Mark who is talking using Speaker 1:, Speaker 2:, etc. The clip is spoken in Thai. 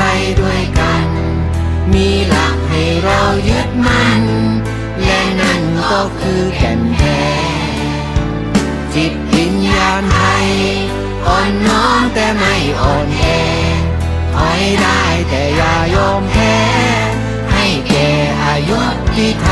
Speaker 1: ท มีหลักให้เรายึดมั่น และนั่นก็คือแก่นแท้จิตวิญญาณไทยอ่อนน้อมแต่ไม่อ่อนแอถอยได้แต่อย่ายอมแพ้ ให้แก่อายุที่ท